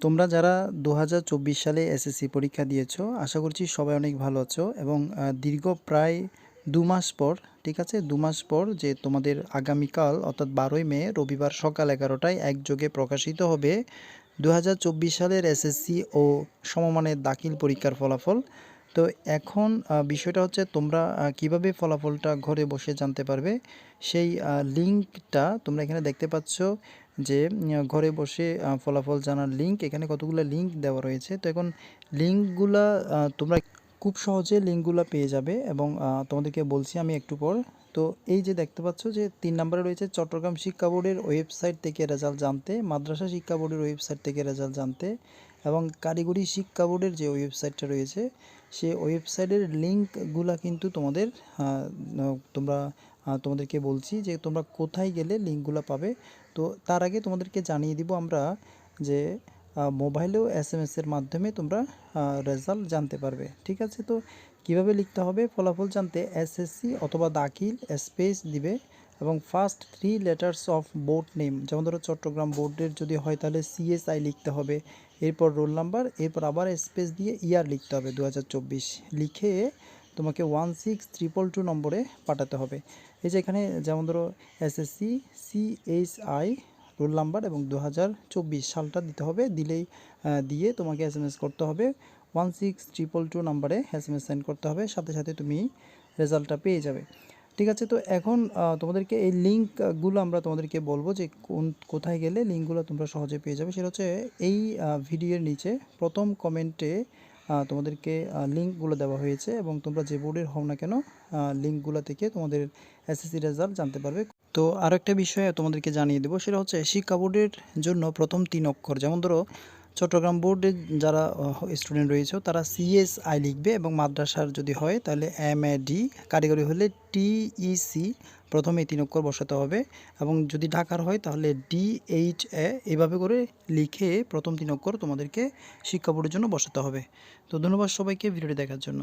তোমরা যারা দু হাজার চব্বিশ সালে এসএসসি পরীক্ষা দিয়েছ, আশা করছি সবাই অনেক ভালো আছো এবং দীর্ঘ প্রায় দু মাস পর, ঠিক আছে? দু মাস পর যে তোমাদের আগামীকাল, অর্থাৎ বারোই মে, রবিবার সকাল এগারোটায় একযোগে প্রকাশিত হবে দু হাজার চব্বিশ সালের এসএসসি ও সমমানের দাখিল পরীক্ষার ফলাফল। তো এখন বিষয়টা হচ্ছে তোমরা কীভাবে ফলাফলটা ঘরে বসে জানতে পারবে? সেই লিঙ্কটা তোমরা এখানে দেখতে পাচ্ছ। যে ঘরে বসে ফলাফল জানার লিঙ্ক এখানে কতগুলো লিঙ্ক দেওয়া রয়েছে। তো এখন লিঙ্কগুলা তোমরা খুব সহজে লিঙ্কগুলো পেয়ে যাবে এবং তোমাদেরকে বলছি আমি একটু পর। তো এই যে দেখতে পাচ্ছ যে, তিন নম্বরে রয়েছে চট্টগ্রাম শিক্ষা বোর্ডের ওয়েবসাইট থেকে রেজাল্ট জানতে, মাদ্রাসা শিক্ষা বোর্ডের ওয়েবসাইট থেকে রেজাল্ট জানতে। এবং কারিগরি শিক্ষা বোর্ডের যে ওয়েবসাইটটা রয়েছে সেই ওয়েবসাইটের লিঙ্কগুলা কিন্তু তোমাদের তোমরা তোমাদেরকে বলছি যে তোমরা কোথায় গেলে লিঙ্কগুলো পাবে। তো তার আগে তোমাদেরকে জানিয়ে দিব আমরা যে মোবাইলেও এস এম এসের মাধ্যমে তোমরা রেজাল্ট জানতে পারবে। ঠিক আছে? তো কীভাবে লিখতে হবে? ফলাফল জানতে এসএসসি অথবা দাখিল স্পেস দিবে। এবং first three letters of board name যেমন ধরো চট্টগ্রাম বোর্ডের যদি হয় তাহলে সিএসআই লিখতে হবে, এরপর রোল নাম্বার এরপর আবার স্পেস দিয়ে ইয়ার লিখতে হবে দু হাজার চব্বিশ। লিখে তোমাকে ওয়ান সিক্স ট্রিপল টু নম্বরে পাঠাতে হবে। এই যে এখানে যেমন ধরো এসএসসি সিএইচআই রোল নাম্বার এবং দু হাজার চব্বিশ সালটা দিতে হবে, দিলেই দিয়ে তোমাকে এস করতে হবে। ওয়ান সিক্স ট্রিপল টু নাম্বারে এস সেন্ড করতে হবে, সাথে সাথে তুমি রেজাল্টটা পেয়ে যাবে। ঠিক আছে, তো এখন তোমাদেরকে এই লিঙ্কগুলো আমরা তোমাদেরকে বলব যে কোন, কোথায় গেলে লিঙ্কগুলো তোমরা সহজে পেয়ে যাবে। সেটা হচ্ছে এই ভিডিওর নিচে প্রথম কমেন্টে তোমাদেরকে লিঙ্কগুলো দেওয়া হয়েছে এবং তোমরা যে বোর্ডের হও না কেন লিঙ্কগুলো থেকে তোমাদের এসএসসি রেজাল্ট জানতে পারবে। তো আরও একটা বিষয় তোমাদেরকে জানিয়ে দেবো, সেটা হচ্ছে শিক্ষা বোর্ডের জন্য প্রথম তিন অক্ষর, যেমন ধরো চট্টগ্রাম বোর্ডে যারা স্টুডেন্ট রয়েছে, তারা সিএসআই লিখবে এবং মাদ্রাসার যদি হয়, তাহলে এম এ ডি কারিগরি হলে টিইসি প্রথমে তিন অক্ষর বসাতে হবে এবং যদি ঢাকার হয়, তাহলে ডিএইচ এ এভাবে করে লিখে প্রথম তিন অক্ষর তোমাদেরকে শিক্ষা বোর্ডের জন্য বসাতে হবে। তো ধন্যবাদ সবাইকে ভিডিওটি দেখার জন্য।